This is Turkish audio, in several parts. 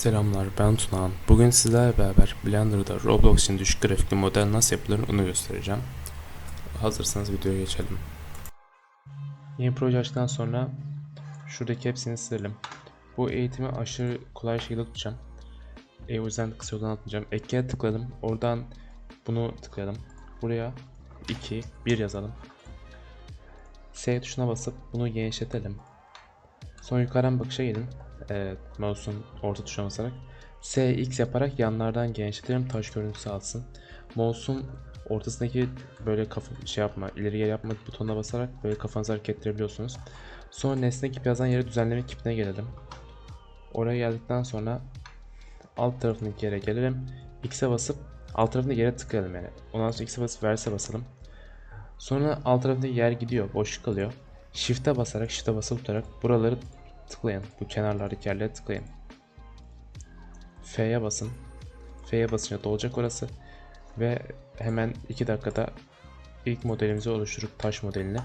Selamlar ben Tunağan. Bugün sizlerle beraber Blender'da Roblox için düşük grafikli model nasıl yapılır onu göstereceğim. Hazırsanız videoya geçelim. Yeni proje açtıktan sonra şuradaki hepsini silelim. Bu eğitimi aşırı kolay şekilde tutacağım. E, o yüzden kısa yoldan atmayacağım. Ek'e tıkladım. Oradan bunu tıkladım. Buraya 2, 1 yazalım. S tuşuna basıp bunu genişletelim. Sonra yukarıdan bakışa gelin. Evet, mouse'un orta tuşuna basarak. S, X yaparak yanlardan genişletelim taş görüntüsü alsın. Mouse'un ortasındaki böyle kafa şey yapma, ileri geri yapma butonuna basarak böyle kafanızı hareket ettirebiliyorsunuz. Sonra nesne kip yazan yere düzenleme kipine gelelim. Oraya geldikten sonra alt tarafındaki yere gelelim. X'e basıp alt tarafındaki yere tıklayalım yani. Ondan sonra X'e basıp verse basalım. Sonra alt tarafındaki yer gidiyor, boşluk kalıyor. Shift'e basarak, Shift'e basılı tutarak buraları tıklayın. Bu kenarlardaki yerlere tıklayın. F'ye basın. F'ye basınca dolacak orası. Ve hemen 2 dakikada ilk modelimizi oluşturup taş modelini.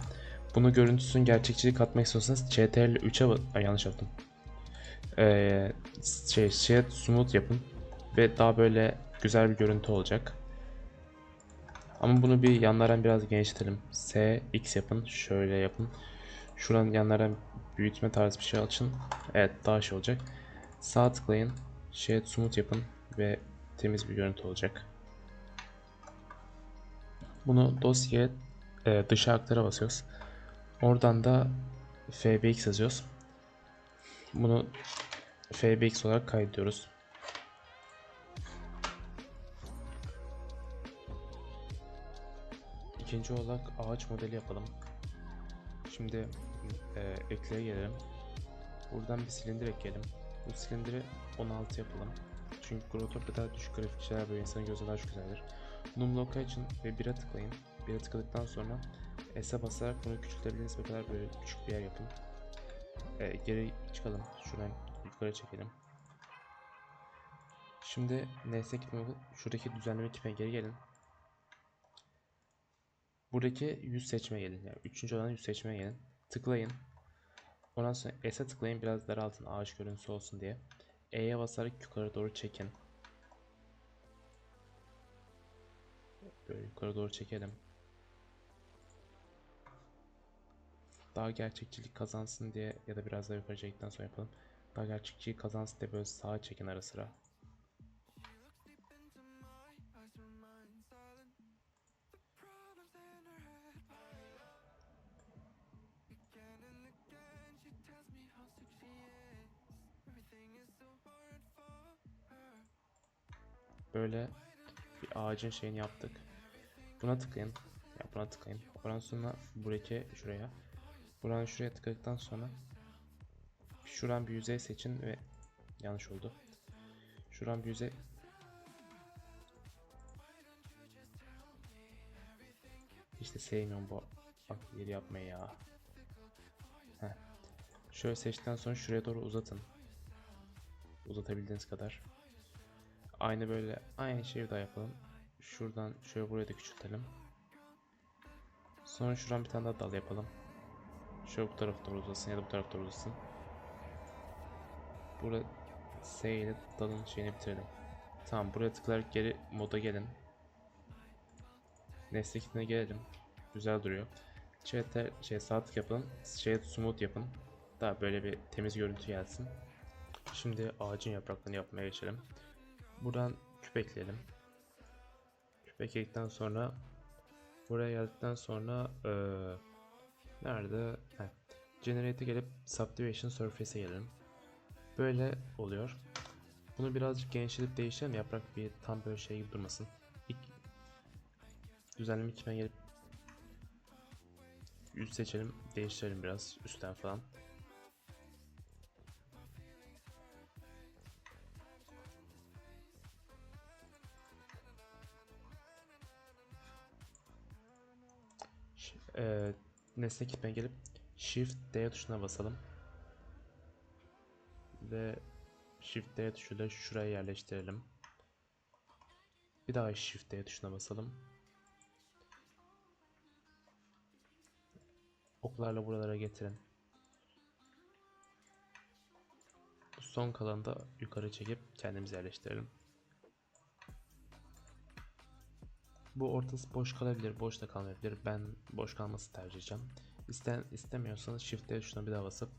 Bunu görüntüsünün gerçekçiliği katmak istiyorsanız CTRL 3'e ba- Ay, yanlış yaptım. Ee, şey, şey smooth yapın ve daha böyle güzel bir görüntü olacak. Ama bunu bir yanlardan biraz genişletelim. S, X yapın. Şöyle yapın. Şuranın yanlardan büyütme tarzı bir şey açın. Evet daha şey olacak. Sağ tıklayın. Shade smooth yapın ve temiz bir görüntü olacak. Bunu dosyaya e, dışa aktara basıyoruz. Oradan da fbx yazıyoruz. Bunu fbx olarak kaydediyoruz. İkinci olarak ağaç modeli yapalım. Şimdi e, ekleye gelelim. Buradan bir silindir ekleyelim. Bu silindiri 16 yapalım. Çünkü Grotop'ta daha düşük grafik şeyler böyle insanın gözüne daha çok güzeldir. Numlock'a için ve 1'e tıklayın. 1'e tıkladıktan sonra S'e basarak bunu küçültebildiğiniz kadar böyle küçük bir yer yapın. E, geri çıkalım. Şuradan yukarı çekelim. Şimdi nesne kitme şuradaki düzenleme kipine geri gelin. Buradaki yüz seçmeye gelin. Yani üçüncü olan yüz seçmeye gelin. Tıklayın. Ondan sonra S'e tıklayın biraz daraltın ağaç görüntüsü olsun diye. E'ye basarak yukarı doğru çekin. Böyle yukarı doğru çekelim. Daha gerçekçilik kazansın diye ya da biraz daha yukarı çektikten sonra yapalım. Daha gerçekçilik kazansın diye böyle sağa çekin ara sıra. Böyle bir ağacın şeyini yaptık. Buna tıklayın. Ya buna tıklayın. Ondan sonra buradaki şuraya. Buradan şuraya tıkladıktan sonra şuradan bir yüzey seçin ve yanlış oldu. Şuradan bir yüzey İşte sevmiyorum bu yeri yapmayı ya. Heh. Şöyle seçtikten sonra şuraya doğru uzatın. Uzatabildiğiniz kadar. Aynı böyle aynı şeyi daha yapalım. Şuradan şöyle buraya da küçültelim. Sonra şuradan bir tane daha dal yapalım. Şöyle bu doğru uzasın ya da bu doğru uzasın. Burada S dalın şeyini bitirelim. Tamam buraya tıklayarak geri moda gelin. Nesne gelelim. Güzel duruyor. Chat'e şey sağ tık yapın. Şey smooth yapın. Daha böyle bir temiz görüntü gelsin. Şimdi ağacın yapraklarını yapmaya geçelim. Buradan küp ekleyelim. Küp ekledikten sonra buraya geldikten sonra eee nerede? Heh. Generate'e gelip Subdivision Surface'e gelelim. Böyle oluyor. Bunu birazcık genişletip değiştirelim. Yaprak bir tam böyle şey gibi durmasın. İlk düzenleme kime gelip yüz seçelim, değiştirelim biraz üstten falan. Eee, nesne kitme gelip Shift D tuşuna basalım. Ve Shift D tuşuyla şuraya yerleştirelim. Bir daha Shift D tuşuna basalım. Oklarla buralara getirin. son kalanı da yukarı çekip kendimiz yerleştirelim. Bu ortası boş kalabilir, boş da kalmayabilir. Ben boş kalması tercih edeceğim. İsten, istemiyorsanız Shift'e şuna bir daha basıp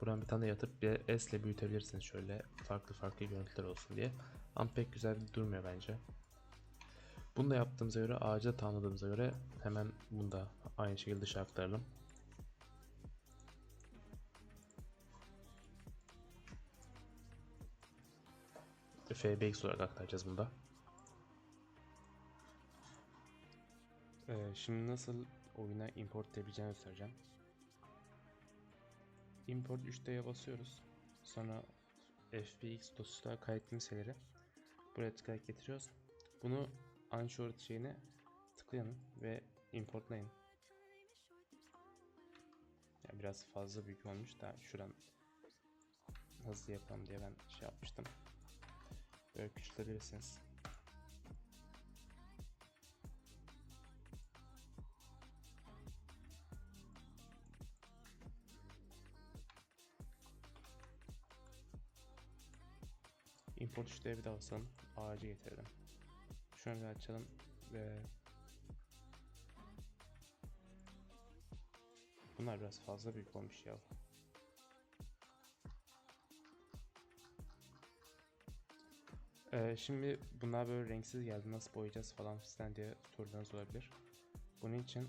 buradan bir tane yatıp bir S ile büyütebilirsiniz şöyle farklı farklı görüntüler olsun diye. Ama pek güzel durmuyor bence. Bunu da yaptığımıza göre ağaca tamamladığımıza göre hemen bunu da aynı şekilde dışa aktaralım. FBX olarak aktaracağız bunu Ee, şimdi nasıl oyuna import edebileceğini göstereceğim. Import 3D'ye basıyoruz. Sonra FBX dosyasına kaydettiğimiz şeyleri buraya tıklayarak getiriyoruz. Bunu Unsure şeyine tıklayın ve importlayın. Ya biraz fazla büyük olmuş da şuradan hızlı yapalım diye ben şey yapmıştım. Böyle küçültebilirsiniz. Import tuşlara bir daha basalım. Ağacı getirelim. Şunu bir açalım ve Bunlar biraz fazla büyük olmuş ya. Ee, şimdi bunlar böyle renksiz geldi nasıl boyayacağız falan filan diye sorularınız olabilir. Bunun için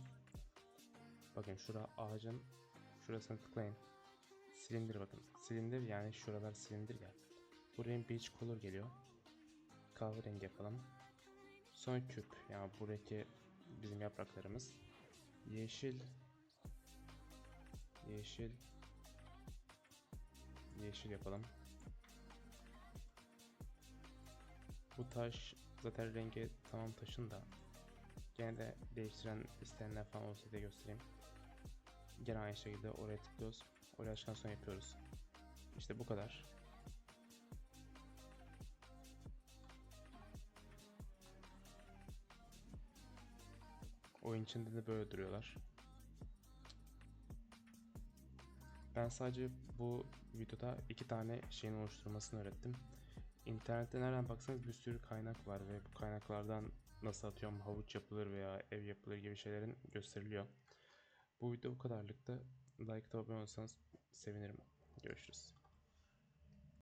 bakın şura ağacın şurasını tıklayın. Silindir bakın. Silindir yani şuralar silindir ya. Buraya beach color geliyor. Kahverengi yapalım. Son küp yani buradaki bizim yapraklarımız. Yeşil Yeşil Yeşil yapalım. Bu taş zaten rengi tamam taşın da gene de değiştiren isteyenler falan olsa diye göstereyim. Gene aynı şekilde oraya tıklıyoruz. Oraya açtıktan sonra yapıyoruz. İşte bu kadar. Oyun içinde de böyle duruyorlar. Ben sadece bu videoda iki tane şeyin oluşturmasını öğrettim. İnternette nereden baksanız bir sürü kaynak var ve bu kaynaklardan nasıl atıyorum havuç yapılır veya ev yapılır gibi şeylerin gösteriliyor. Bu video bu kadarlıkta. Like ve abone olursanız sevinirim. Görüşürüz.